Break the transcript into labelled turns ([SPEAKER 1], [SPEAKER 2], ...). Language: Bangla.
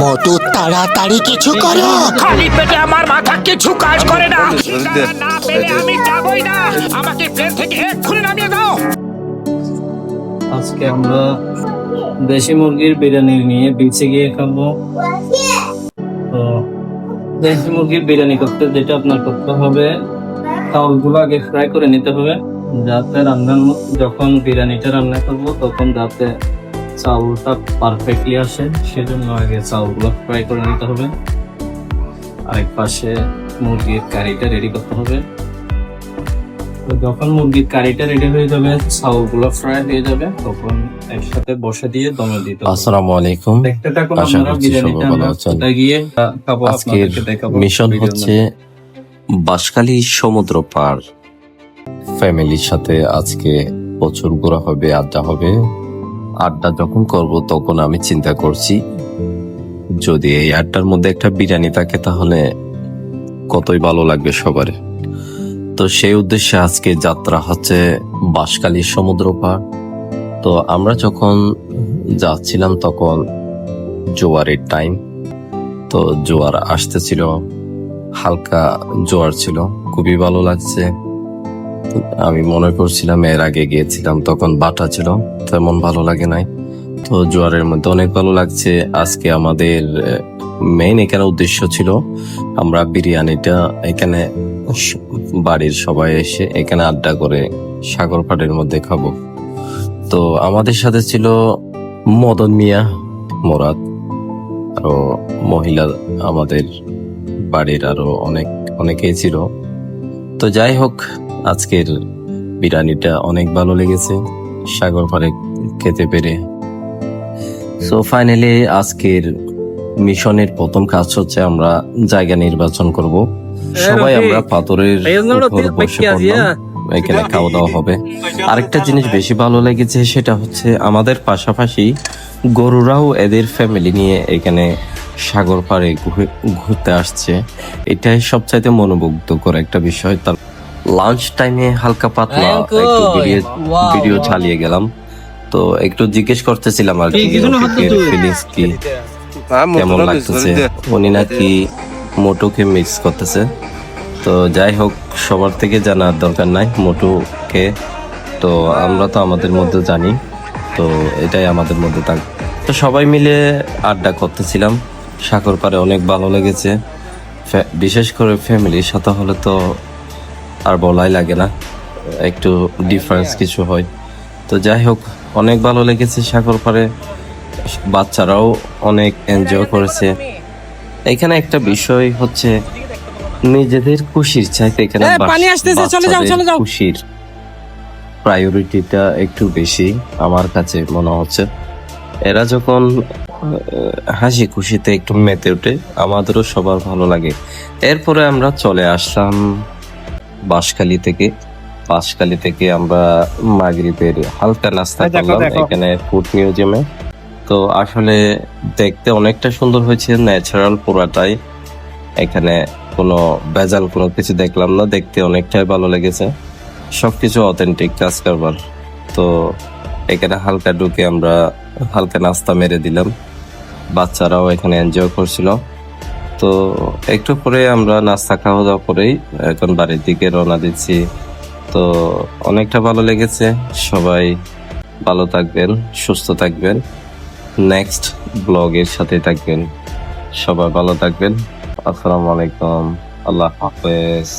[SPEAKER 1] মধু তাড়াতাড়ি কিছু করো।
[SPEAKER 2] খালি পেটে আমার মাথা কিছু কাজ করে না। না পেলে আমি যাবই না। আমাকে প্লেন থেকে এক্ষুনি নামিয়ে দাও।
[SPEAKER 3] আজকে আমরা দেশি মুরগির বিরিয়ানি নিয়ে বিচে গিয়ে খাব। তো দেশি মুরগির বিরিয়ানি করতে যেটা আপনার করতে হবে চাউলগুলো আগে ফ্রাই করে নিতে হবে। যাতে রান্নার যখন বিরিয়ানিটা রান্না করব তখন যাতে চাউলটা পারফেক্টলি আসে সেজন্য আগে চাউলগুলো ফ্রাই করে নিতে হবে। আরেক পাশে মুরগির কারিটা রেডি করতে হবে। তো যখন মুরগির কারিটা রেডি হয়ে যাবে চাউলগুলো ফ্রাই হয়ে যাবে তখন একসাথে বসে দিয়ে দমে দিতে
[SPEAKER 4] আসসালামু আলাইকুম।
[SPEAKER 3] দেখতে থাকুন
[SPEAKER 4] করছি
[SPEAKER 3] বিরিয়ানিটা আমরা গিয়ে খাব আপনাদেরকে দেখাবো
[SPEAKER 4] মিশন হচ্ছে বাঁশখালী সমুদ্র পার ফ্যামিলির সাথে আজকে প্রচুর ঘোরা হবে আড্ডা হবে। আড্ডা যখন করব, তখন আমি চিন্তা করছি, যদি এই আড্ডার মধ্যে একটা বিরিয়ানি থাকে, তাহলে কতই ভালো লাগবে সবার। তো সেই উদ্দেশ্যে আজকে যাত্রা হচ্ছে বাঁশখালী সমুদ্র পার তো আমরা যখন যাচ্ছিলাম, তখন জোয়ারের টাইম তো জোয়ার আসতেছিল, হালকা জোয়ার ছিল, খুবই ভালো লাগছে। আমি মনে করছিলাম এর আগে গিয়েছিলাম, তখন বাটা ছিল, তেমন ভালো লাগে নাই। তো জোয়ারের মধ্যে অনেক ভালো লাগছে। আজকে আমাদের মেইন এখানে উদ্দেশ্য ছিল, আমরা বিরিয়ানিটা এখানে বাড়ির সবাই এসে এখানে আড্ডা করে সাগর পাড়ের মধ্যে খাব। তো আমাদের সাথে ছিল মদন মিয়া, মোরাদ, আরও মহিলা আমাদের বাড়ির আরও অনেক, অনেকেই ছিল। তো যাই হোক আজকের বিরিয়ানিটা অনেক ভালো লেগেছে। সাগর পাড়ে খেতে পেরে। সো ফাইনালি আজকের মিশনের প্রথম কাজ হচ্ছে আমরা জায়গা নির্বাচন করব। সবাই আমরা পাথরের বসে পড়লাম। এখানে খাওয়া দাওয়া হবে। আরেকটা জিনিস বেশি ভালো লেগেছে সেটা হচ্ছে আমাদের পাশাপাশি গরুরাও এদের ফ্যামিলি নিয়ে এখানে সাগর পাড়ে ঘুরতে আসছে। এটাই সবচাইতে মনোমুগ্ধকর একটা বিষয়। তার লাঞ্চ টাইমে হালকা পাতলা একটু ভিডিও ভিডিও চালিয়ে গেলাম। তো একটু জিজ্ঞেস করতেছিলাম আর কি ফিলিংস কি কেমন লাগতেছে? উনি নাকি মোটুকে মিক্স করতেছে। তো যাই হোক সবার থেকে জানার দরকার নাই মোটুকে। তো আমরা তো আমাদের মধ্যে জানি। তো এটাই আমাদের মধ্যে থাক। তো সবাই মিলে আড্ডা করতেছিলাম। সাগর পাড়ে অনেক ভালো লেগেছে। বিশেষ করে ফ্যামিলির সাথে হলে তো আর বলাই লাগে না একটু ডিফারেন্স কিছু হয়। তো যাই হোক অনেক ভালো লেগেছে সাগর পাড়ে। বাচ্চারাও অনেক এনজয় করেছে। এখানে একটা বিষয় হচ্ছে নিজেদের খুশির চাইতে এখানে
[SPEAKER 5] পানি আসতেছে, চলে যাও, চলে যাও।
[SPEAKER 4] খুশির প্রায়োরিটিটা একটু বেশি আমার কাছে মনে হচ্ছে। এরা যখন হাসি খুশিতে একটু মেতে উঠে আমাদেরও সবার ভালো লাগে। এরপরে আমরা চলে আসলাম বাঁশখালী থেকে। বাঁশখালী থেকে আমরা মাগরিবের হালকা নাস্তা করলাম এখানে ফুড মিউজিয়ামে। তো আসলে দেখতে অনেকটা সুন্দর হয়েছে ন্যাচারাল পুরাটাই এখানে কোনো ভেজাল কোনো কিছু দেখলাম না দেখতে অনেকটাই ভালো লেগেছে। সবকিছু অথেন্টিক কাজ কারবার। তো এখানে হালকা ঢুকে আমরা হালকা নাস্তা মেরে দিলাম। বাচ্চারাও এখানে এনজয় করছিল। তো একটু পরে আমরা নাস্তা খাওয়া দাওয়া করেই এখন বাড়ির দিকে রওনা দিচ্ছি। তো অনেকটা ভালো লেগেছে। সবাই ভালো থাকবেন, সুস্থ থাকবেন। নেক্সট ব্লগের সাথে থাকবেন। সবাই ভালো থাকবেন। আসসালামু আলাইকুম। আল্লাহ হাফেজ।